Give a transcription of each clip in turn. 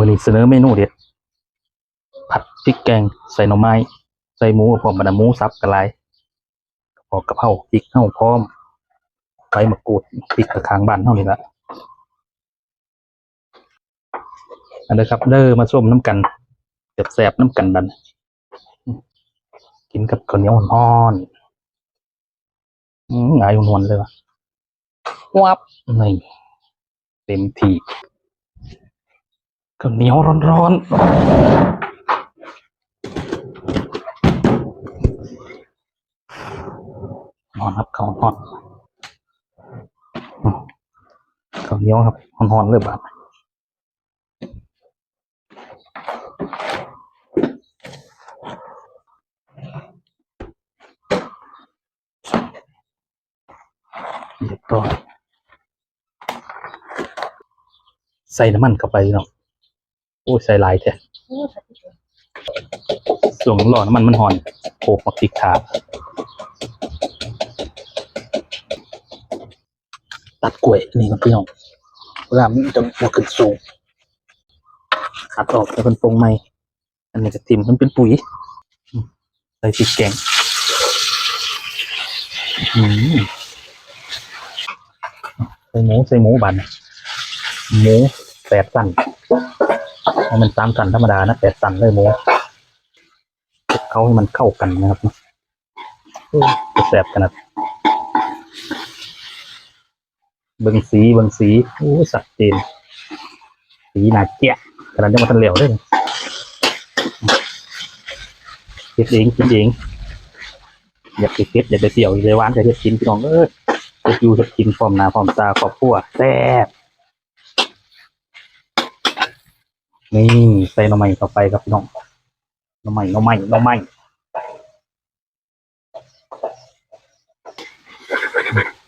มือนี้เสนอเมนูเด็ดผัดพริกแกงใส่หน่อไม้ ใส่หมูพร้อมบรรดาหมูสับกระไรพอกกระเพราพริกเท่าพร้อมใบมะกรูดพริกกระคางบ้านเท่านี้ละอันเด้อครับเด้อมาส้มน้ำกันแสบๆน้ำกันดัน กินกับข้าวเหนียวห่อนๆอืมหงายหวนๆเลยว่ะวับนี่เต็มที่ ข้าวเหนียวร้อนๆนอนครับข้าวหอนอืมข้าวเหนียวครับหอนๆเลยบาดเรียบร้อยใส่น้ำมันเข้าไปเนาะ อ้ยใส่ลายแท้ส่วงหล่อน้ำมันมันหอนโขกมาพริกขาตัดกล้วยนี่ครับพี่น้องเวลามันจะมาขึ้นสูงขัดออกจะเป็นปงใหม่อันนี้จะทิมมันเป็นปุ๋ยใส่พริกแกงอืมใส่หมูใส่หมูบันหมูแปดสัน เอามันสามสันธรรมดานะแปดสันเลยหมูเขาให้มันเข้ากันนะครับจะแสบขนาดเบิงสีเบิงสีโอ้สัดเจนสีหนาเจี๊ยะขนาดยังมาทันเหลวเลยคิดเองคิดเองอยากไปเก็บอยากไปเสี่ยวอยากไปหวานอยากไปกินพี่น้องเออจะอยู่จะกินพร้อมหน้าพร้อมตาครอบครัวแซ่บ นี่ใส่หน่อไม้เข้าไปครับพี่น้องหน่อไม้หน่อไม้หน่อไม้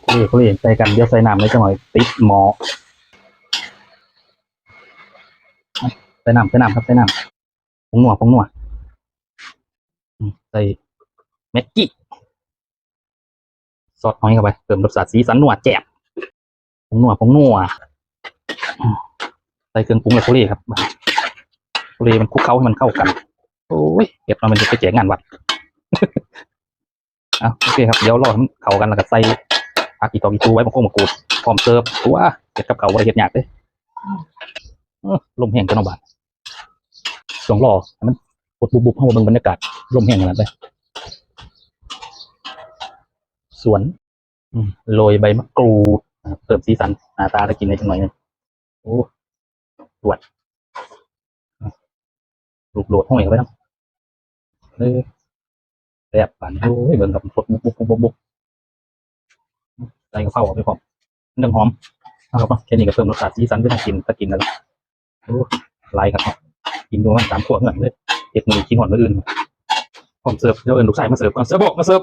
เรียกเรียกใส่กันเดี๋ยวใส่น้ำไว้จังหน่อยติดหมอใส่น้ำใส่น้ำครับใส่น้ำผงนัวผงนัวใส่แม็กกี้ซอสหอยเข้าไปเติมรสชาติสีสันนัวแจ่บผงนัวผงนัวใส่เครื่องปรุงและโคเล่ครับ เล่มันคลุกเคล้าให้มันเข้ากัน โอ้ยเก็บมามันจะไปแจกงานวัดอะโอเคครับ เดี๋ยวรอให้มันเข้ากันแล้วก็ใส่ผักอีตอกอีตูไว้บางโคงมากรูดพร้อมเสิร์ฟตัวเก็บกับเขาวบริเฮ็ดยากเลยลมแห้งกันเอาบาดสองรอมันปดบุบบุบเข้ามาเบิ่งบรรยากาศลมแห้งขนาดเลยสวนโรยใบมะกรูดเพิ่มสีสันหน้าตาได้กินได้จังหน่อยหนึงโอ้ตรวจ ลูกโหลดห้องเอกไปทั้งเออแซ่บปานโอ้ยเบิ่งกับฟดบุกบุกบุกบุกใส่กระเพราเอาไปพร้อมมันยังหอมเอาครับเนาะแค่นี้ก็เพิ่มรสชาติสีสันไม่ต้องกินถ้ากินแล้วโอ้หลายครับเนาะกินดูมันสามขวดเหมือนเลยเจ็ดมือกินหอนมืออื่นพร้อมเสิร์ฟเดี๋ยวเอินลูกชายมาเสิร์ฟเอาเสิร์ฟบอกมาเสิร์ฟ